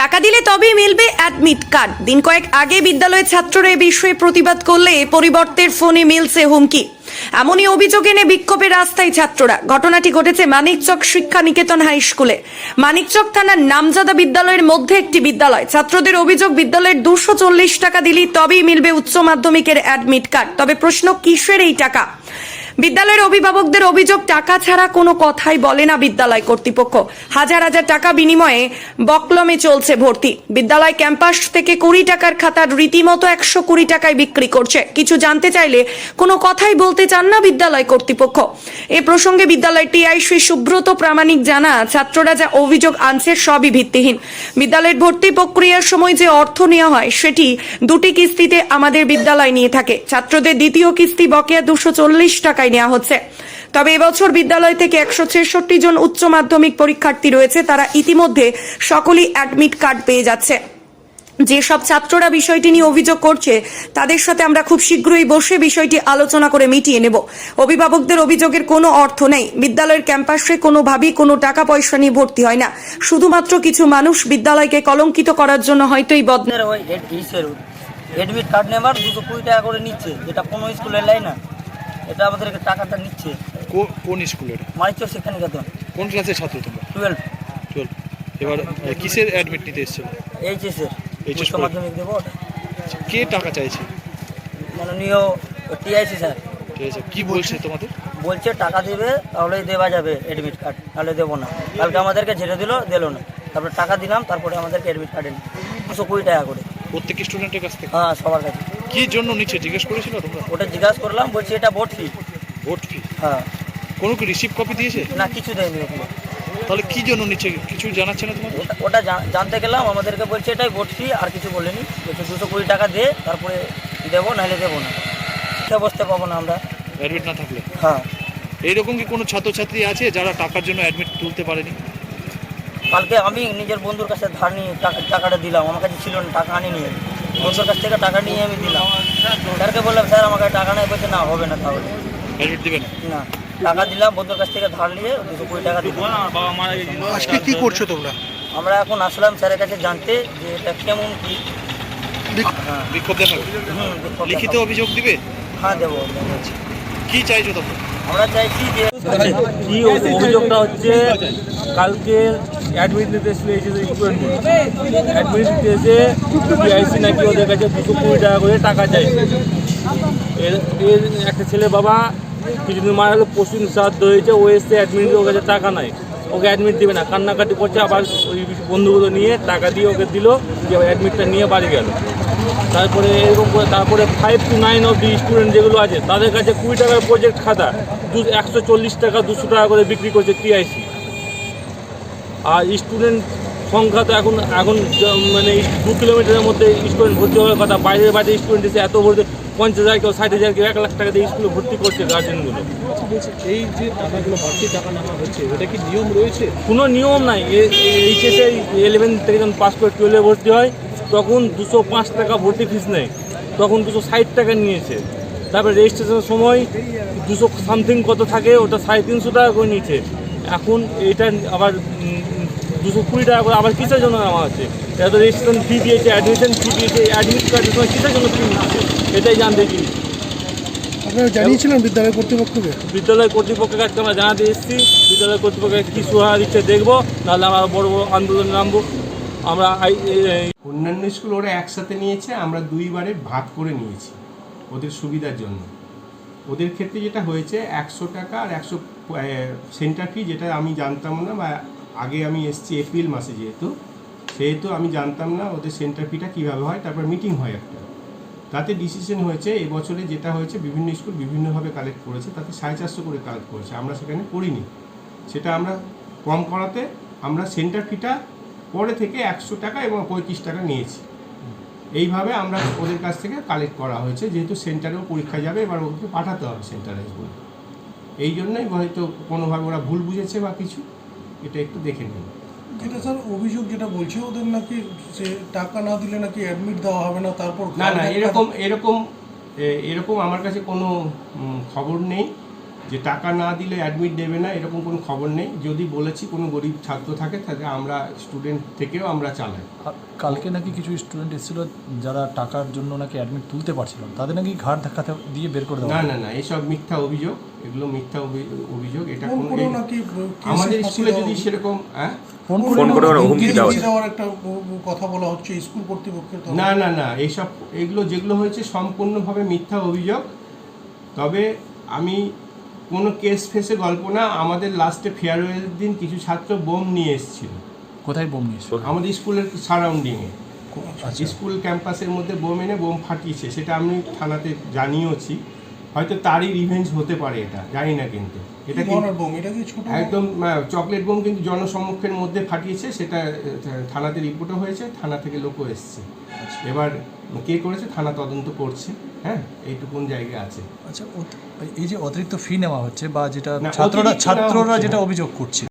টাকা দিলে তবেই মিলবে অ্যাডমিট কার্ড দিন কয়েক আগে বিদ্যালয়ের ছাত্ররা এ বিষয়ে প্রতিবাদ করলে পরিবর্তের ফোনে মিলছে হুমকি। এমনই অভিযোগ এনে বিক্ষোভে রাস্তায় ছাত্ররা। ঘটনাটি ঘটেছে মানিকচক শিক্ষা নিকেতন হাই স্কুলে। মানিকচক থানার নামজাদা বিদ্যালয়ের মধ্যে একটি বিদ্যালয়। ছাত্রদের অভিযোগ, বিদ্যালয়ের দুশো চল্লিশ টাকা দিলেই তবেই মিলবে উচ্চ মাধ্যমিকের অ্যাডমিট কার্ড তবে প্রশ্ন, কিসের এই টাকা? বিদ্যালয়ের অভিভাবকদের অভিযোগ, টাকা ছাড়া কোনো কথাই বলে না বিদ্যালয় কর্তৃপক্ষ। হাজার হাজার টাকা বিনিময়ে বকলমে চলছে ভর্তি। বিদ্যালয় ক্যাম্পাস থেকে কুড়ি টাকার খাতার রীতিমতো একশো কুড়ি টাকায় বিক্রি করছে। কিছু জানতে চাইলে কোনো কথাই বলতে চান না বিদ্যালয় কর্তৃপক্ষ। এ প্রসঙ্গে বিদ্যালয় টিআই শ্রী সুব্রত প্রামাণিক জানা ছাত্ররা যা অভিযোগ আনছে সবই ভিত্তিহীন। বিদ্যালয়ের ভর্তি প্রক্রিয়ার সময় যে অর্থ নেওয়া হয়, সেটি দুটি কিস্তিতে আমাদের বিদ্যালয় নিয়ে থাকে। ছাত্রদের দ্বিতীয় কিস্তি বকেয়া দুশো চল্লিশ টাকায় নেওয়া হচ্ছে তবে এবছর বিদ্যালয় থেকে একশো ছেষট্টি জন উচ্চ মাধ্যমিক পরীক্ষার্থী রয়েছে তারা ইতিমধ্যে সকলেই অ্যাডমিট কার্ড পেয়ে যাচ্ছে যেসব ছাত্ররা বিষয়টি নিয়ে অভিযোগ করছে তাদের সাথে আমরা খুব শীঘ্রই বসে বিষয়টি আলোচনা করে মিটিয়ে নেব অভিভাবকদের অভিযোগের কোনো অর্থ নেই বিদ্যালয়ের ক্যাম্পাসে কোনোভাবেই কোনো টাকা পয়সা নিয়ে ভর্তি হয় না শুধুমাত্র কিছু মানুষ বিদ্যালয়কে কলঙ্কিত করার জন্য হয়তো এই ওই এডমিট কার্ড নেবার দুশো কুড়ি টাকা করে নিচ্ছে যেটা কোনো স্কুলে নেয় না এটা আমাদেরকে টাকাটা নিচ্ছে। কোন স্কুলের? মানিকচক শিক্ষা নিকেতন কোন ক্লাসের ছাত্র তোমরা? টুয়েলভ। চল এবার কিসের অ্যাডমিট নিতে এসেছিল? এইচএসের উচ্চ মাধ্যমিক দেবো। ওটা। কে টাকা চাইছে? মাননীয় টিআইসি স্যার। ঠিক আছে কি বলছে তোমাদের? বলছে টাকা দেবে তাহলেই দেওয়া যাবে এডমিট কার্ড নাহলে দেবো না। কালকে আমাদেরকে ঝেড়ে দিল দিল না। তারপরে টাকা দিলাম তারপরে আমাদেরকে এডমিট কার্ড এনে। দুশো কুড়ি টাকা করে। প্রত্যেক স্টুডেন্টের কাছ থেকে? হ্যাঁ সবার কাছে। কি জন্য নিচ্ছে? জিজ্ঞেস করেছিল তোমরা? ওটা জিজ্ঞাসা করলাম বলছি এটা ভোট ফি ভোট ফি হ্যাঁ। কোনো কি রিসিভ কপি দিয়েছে? না কিছু দেয়নি ওগুলো। তাহলে কি জন্য নিচ্ছে? কিছু জানাচ্ছে না তোমাদের? ওটা- ওটা জা- জানতে গেলাম আমাদেরকে বলছে এটাই ভোট ফি আর কিছু বলেনি। বলছে দুশো কুড়ি টাকা দে তারপরে দেবো নাহলে দেবো না। খেয়ে বসতে পাবো না আমরা। অ্যাডমিট না থাকলে? হ্যাঁ। এইরকম কি কোনো ছাত্রছাত্রী আছে যারা টাকার জন্য অ্যাডমিট তুলতে পারেনি? কালকে আমি নিজের বন্ধুর কাছে ধার নিয়ে টাকা- টাকাটা দিলাম আমার কাছে ছিল না টাকা আনিনি আমি। বন্ধুর কাছ থেকে টাকা নিয়ে আমি দিলাম। স্যারকে বললাম স্যার আমার কাছে টাকা নেই। বলছে না হবে না তাহলে। না? না টাকা দিলাম বন্ধুর কাছ থেকে ধার নিয়ে দুশো কুড়ি টাকা দিলাম। আজকে কি করছ তোমরা? আমরা এখন আসলাম স্যারের কাছে জানতে যে এটা কেমন কি। হ্যাঁ বিক্ষোভ দেখাবে। লিখিত অভিযোগ দিবে? হ্যাঁ দেবো দেবো। কি চাইছো তোমরা? আমরা চাইছি যে কি অভিযোগটা হচ্ছে? কালকে অ্যাডমিট নিতে অ্যাডমিট নিতে এসে নাকি ওদের কাছে দুশো কুড়ি টাকা করে টাকা চাইছে এর এর একটা ছেলে বাবা কিছুদিন মারা হলো পশুদিন শ্রাদ্ধ হয়েছে, ও এসে অ্যাডমিট ওর কাছে টাকা নাই। ওকে অ্যাডমিট দেবে না, কান্নাকাটি করছে, আবার ওই বন্ধুগুলো নিয়ে টাকা দিয়ে ওকে দিল, যে অ্যাডমিটটা নিয়ে বাড়ি গেল। তারপরে এরকম করে, তারপরে five two nine of the student যেগুলো আছে, তাদের কাছে কুড়ি টাকার প্রজেক্ট খাতা দু একশো চল্লিশ টাকা, দুশো টাকা করে বিক্রি করছে টিআইসি আর স্টুডেন্ট সংখ্যা তো এখন এখন মানে দু কিলোমিটারের মধ্যে স্টুডেন্ট ভর্তি হওয়ার কথা। বাইরের বাইরে স্টুডেন্ট এসে এত ভর্তি পঞ্চাশ হাজার কেউ ষাট হাজার কেউ এক লাখ টাকা দিয়ে স্কুলে ভর্তি করছে গার্জেনগুলো এই যে টাকাগুলো বাড়তি টাকা নেওয়া হচ্ছে এটা কি নিয়ম রয়েছে? কোনো নিয়ম নাই। এইচএসে ইলেভেন থেকে যখন পাস করে টুয়েলভে ভর্তি হয় তখন দুশো পাঁচ টাকা ভর্তি ফিস নেয়। তখন দুশো ষাট টাকা নিয়েছে। তারপরে রেজিস্ট্রেশনের সময় দুশো সামথিং কত থাকে ওটা সাড়ে তিনশো টাকা করে নিয়েছে। এখন এটা আবার দুশো কুড়ি টাকা করে আবার কিসের জন্য নেওয়া হচ্ছে? এটা তো রেজিস্ট্রেশন ফি দিয়েছে অ্যাডমিশন ফি দিয়েছে অ্যাডমিট কার্ডের সময় কিসের জন্য ফি নিচ্ছে এটাই জানতে চাই আপনারা জানিয়েছিলেন বিদ্যালয় কর্তৃপক্ষকে? বিদ্যালয় কর্তৃপক্ষের কাছে আমরা জানাতে এসেছি বিদ্যালয় কর্তৃপক্ষের কী সুরাহা দিচ্ছে দেখব নাহলে আমরা বড় বড় আন্দোলনে নামবো। আমরা আই- এই- অন্যান্য স্কুল ওরা একসাথে নিয়েছে আমরা দুইবারে ভাগ করে নিয়েছি ওদের সুবিধার জন্য। ওদের ক্ষেত্রে যেটা হয়েছে, একশো টাকা আর একশো সেন্টার ফি যেটা আমি জানতাম না বা আগে আমি এসেছি এপ্রিল মাসে যেহেতু, সেহেতু আমি জানতাম না ওদের সেন্টার ফিটা কীভাবে হয়, তারপর মিটিং হয় একটা। তাতে ডিসিশন হয়েছে, এবছরে যেটা হয়েছে, বিভিন্ন স্কুল বিভিন্নভাবে কালেক্ট করেছে, তাতে সাড়ে চারশো করে কালেক্ট করেছে, আমরা সেখানে করিনি। সেটা আমরা কম করাতে আমরা সেন্টার ফিটা পরে থেকে একশো টাকা এবং পঁয়ত্রিশ টাকা নিয়েছি। এইভাবে আমরা ওদের কাছ থেকে কালেক্ট করা হয়েছে যেহেতু সেন্টারেও পরীক্ষা যাবে এবার ওকে পাঠাতে হবে সেন্টারে বলে এই জন্যই হয়তো কোনোভাবে ওরা ভুল বুঝেছে বা কিছু এটা একটু দেখে নিন যেটা স্যার অভিযোগ যেটা বলছে ওদের নাকি সে টাকা না দিলে নাকি অ্যাডমিট দেওয়া হবে না তারপর না না এরকম এরকম এরকম আমার কাছে কোনো খবর নেই। যে টাকা না দিলে অ্যাডমিট দেবে না এরকম কোনো খবর নেই। যদি বলেছি কোনো গরিব ছাত্র থাকে তাহলে আমরা স্টুডেন্ট থেকেও আমরা চালাই। কালকে নাকি কিছু স্টুডেন্ট এসেছিল যারা টাকার জন্য নাকি অ্যাডমিট তুলতে পারছিল তাদের নাকি ঘাট ধাক্কাতে দিয়ে বের করে দেওয়া না না না এসব মিথ্যা অভিযোগ। এগুলো মিথ্যা অভি- অভিযোগ। এটা কোনো নাকি আমাদের স্কুলে যদি সেরকম হ্যাঁ? ফোন করে হুমকি দেওয়ার একটা কথা বলা হচ্ছে স্কুল কর্তৃপক্ষের না না না এইসব এগুলো যেগুলো হয়েছে সম্পূর্ণভাবে মিথ্যা অভিযোগ। তবে আমি কোনো কেস ফেসে গল্প না আমাদের লাস্টে ফেয়ারওয়েল দিন কিছু ছাত্র বোম নিয়ে এসেছিল। কোথায় বোম নিয়েছে আমাদের স্কুলের সারাউন্ডিংয়ে স্কুল ক্যাম্পাসের মধ্যে বোম এনে বোম ফাটিয়েছে সেটা আমি থানাতে জানিয়েওছি। হয়তো তারই রিভেঞ্জ হতে পারে এটা জানি না কিন্তু। এটা একদম চকলেট বোম কিন্তু জনসম্মুখের মধ্যে ফাটিয়েছে সেটা থানাতে রিপোর্টও হয়েছে থানা থেকে লোকও এসছে। এবার কে করেছে থানা তদন্ত করছে হ্যাঁ এইটুকুন জায়গা আছে। আচ্ছা এই যে অতিরিক্ত ফি নেওয়া হচ্ছে বা যেটা ছাত্ররা ছাত্ররা যেটা অভিযোগ করছে।